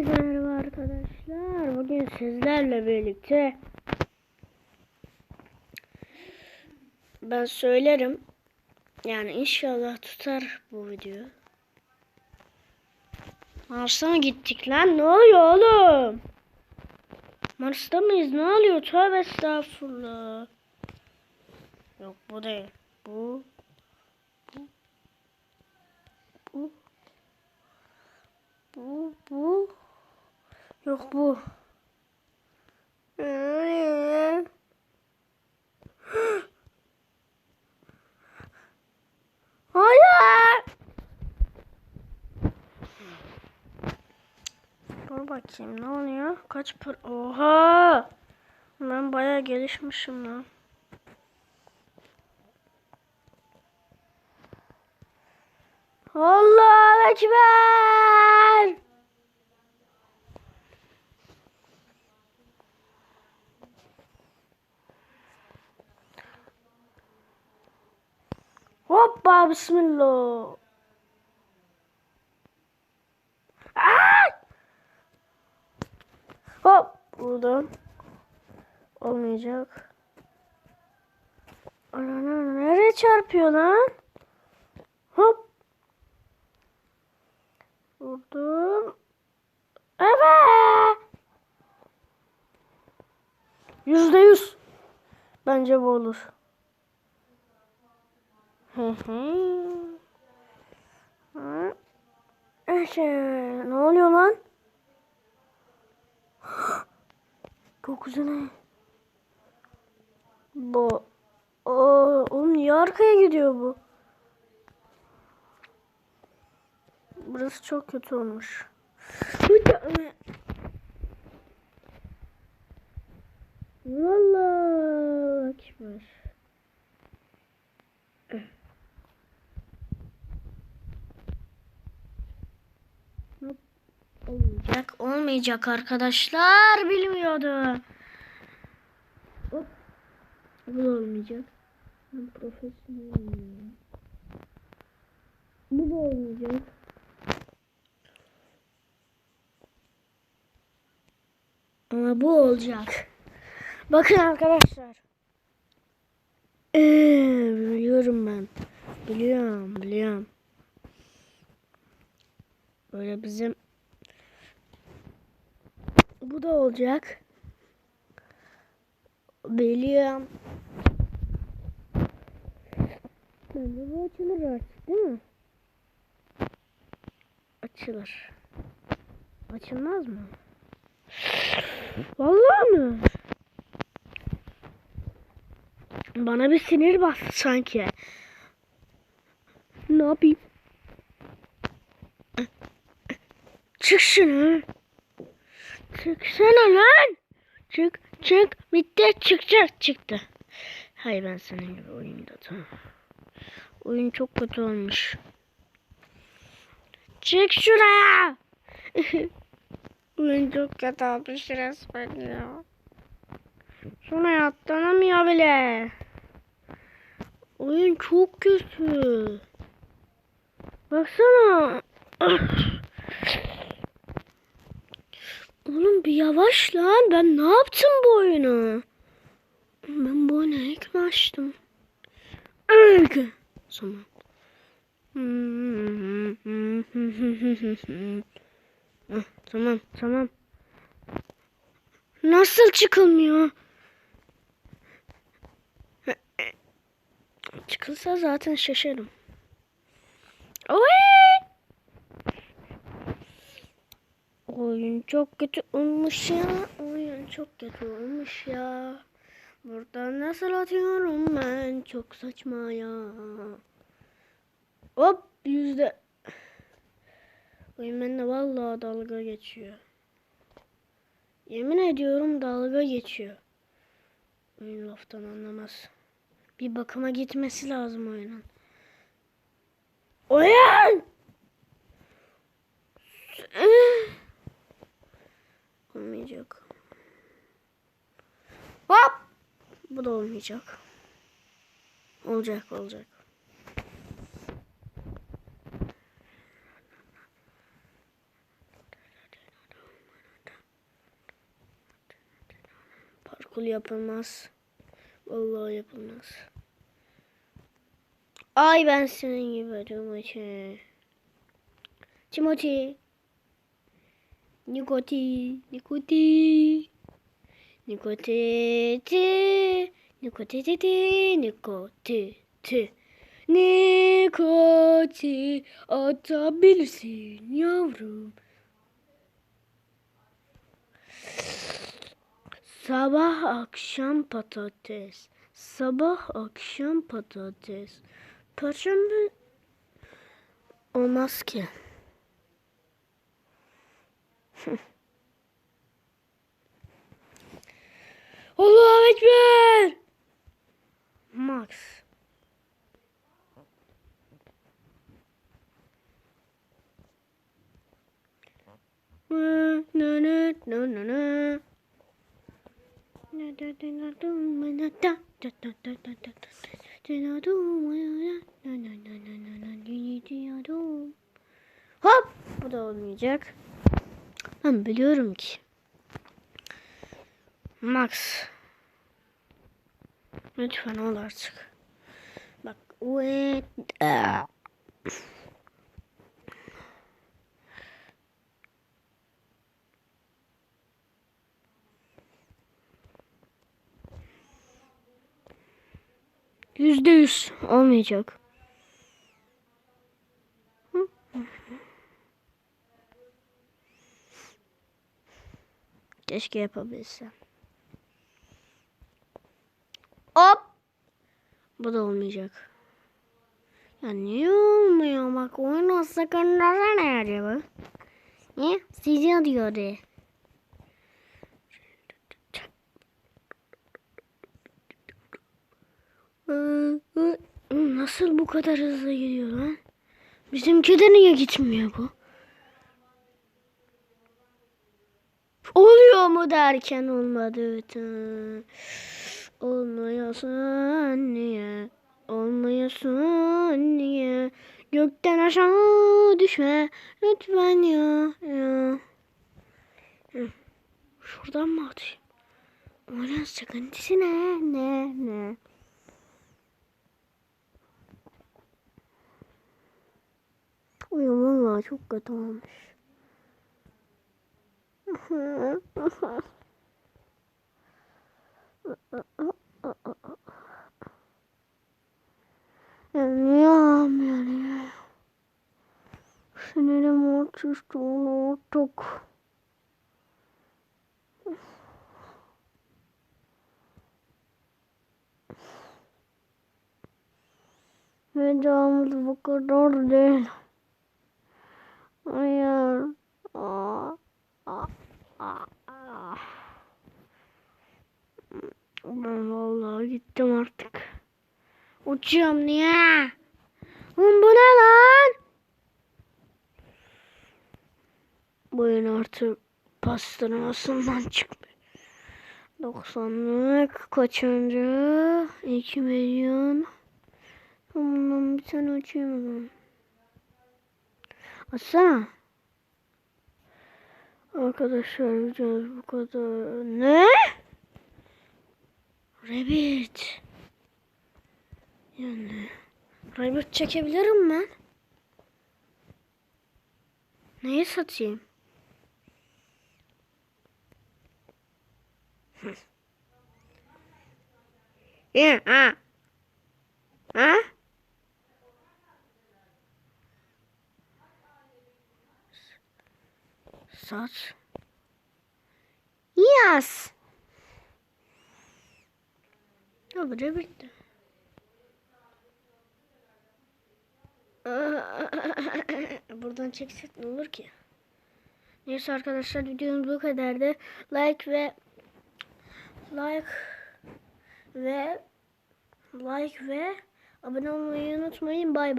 Herkese merhaba arkadaşlar. Bugün sizlerle birlikte ben söylerim. Yani inşallah tutar bu video. Mars'a mı gittik lan? Ne oluyor oğlum? Mars'ta mıyız? Ne oluyor? Tövbe estağfurullah. Yok bu değil. Bu. Bu. Bu. Bu, bu. Yok bu. Hayır. Dur bakayım ne oluyor? Kaç par... Oha! Ben bayağı gelişmişim lan. Allah Ekber! Bismillah. Aa! Hop buradan. Olmayacak. Ana nereye çarpıyor lan? Hop. Vurdum. Evet. Yüzde yüz. Bence bu olur. Ne oluyor lan? Çok güzel. Bu. Oo, oğlum niye arkaya gidiyor bu? Burası çok kötü olmuş. Vallahi ekber. Olmayacak, arkadaşlar bilmiyordu. Hop. Bu da olmayacak. Ben profesyonelim. Bu da olmayacak. Ama bu olacak. Bakın arkadaşlar. Ee, biliyorum ben. Biliyorum, biliyorum. Böyle bizim bu da olacak. Biliyorum. Bence bu açılır artık değil mi? Açılır. Açılmaz mı? Vallahi mi? Bana bir sinir bastı sanki. Ne yapayım? Çık şunu. Çıksana lan. Çık çık. Bitti çıkacak çıktı. Hay ben senin gibi oyunda tamam. Oyun çok kötü olmuş. Çık şuraya. Oyun çok kötü olmuş resmen ya. Şuna atlanamıyor bile. Oyun çok kötü. Baksana. Oğlum bir yavaş lan. Ben ne yaptım bu oyunu? Ben bu oyunu ilk mi açtım? İlk. Zaman. Ah, tamam tamam. Nasıl çıkılmıyor? Çıkılsa zaten şaşarım. Oy! Oyun çok kötü olmuş ya. Oyun çok kötü olmuş ya. Burada nasıl atıyorum ben? Çok saçma ya. Hop yüzde. Oyun bende vallahi dalga geçiyor. Yemin ediyorum dalga geçiyor. Oyun laftan anlamaz. Bir bakıma gitmesi lazım oyunun. Oyun! Olmayacak. Hop! Bu da olmayacak. Olacak olacak. Parkur yapılmaz. Vallahi yapılmaz. Ay ben senin gibi Timothy. Timothy. Nikoti. Nikoti. Nikoti. Ti. Nikoti. Ti. Ti. Nikoti. Ti. Nikoti. Atabilirsin yavrum. Sabah akşam patates. Sabah akşam patates. Perşembe olmaz ki. Allahu Ekber. Max. Na na na na na na. Hop! Bu da olmayacak. Ben biliyorum ki. Max. Lütfen ol artık. Bak. Wait. Yüzde yüz olmayacak. Keşke yapabilsem. Hop. Bu da olmayacak. Ya niye olmuyor? Bak oyunu sakınlara ne acaba? Niye? Sizi diyordu. Nasıl bu kadar hızlı gidiyor lan? Bizimki de niye gitmiyor bu? Oluyor mu derken olmadı. Tı. Olmuyorsun niye? Olmuyorsun niye? Gökten aşağı düşme lütfen ya. ya. Şuradan mı atayım? Onun sıkıntısı ne? Ne? Ne? Uyum valla çok kötü olmuş. Ya niye ağlamıyor ya? Sinirim artık artık. Vedamız bu kadar değil. Hayır. Aa, aa, aa, aa. Ben vallahi gittim artık. Uçuyorum niye? Oğlum bu ne lan? Bu oyun artık pastırmasından çıkmış. 90'lık kaçıncı? 2 milyon. Bundan bir tane açayım hemen. Arkadaşlar videomuz bu kadar. Ne? Rabbit. Yani Rabbit çekebilirim ben. Neyi satayım? Hı. Ya, ha. Ha? Sat. Yes. Bu Rabbit. Buradan çeksek ne olur ki? Neyse arkadaşlar videomuz bu kadardı. Like ve like ve like ve abone olmayı unutmayın. Bay bay.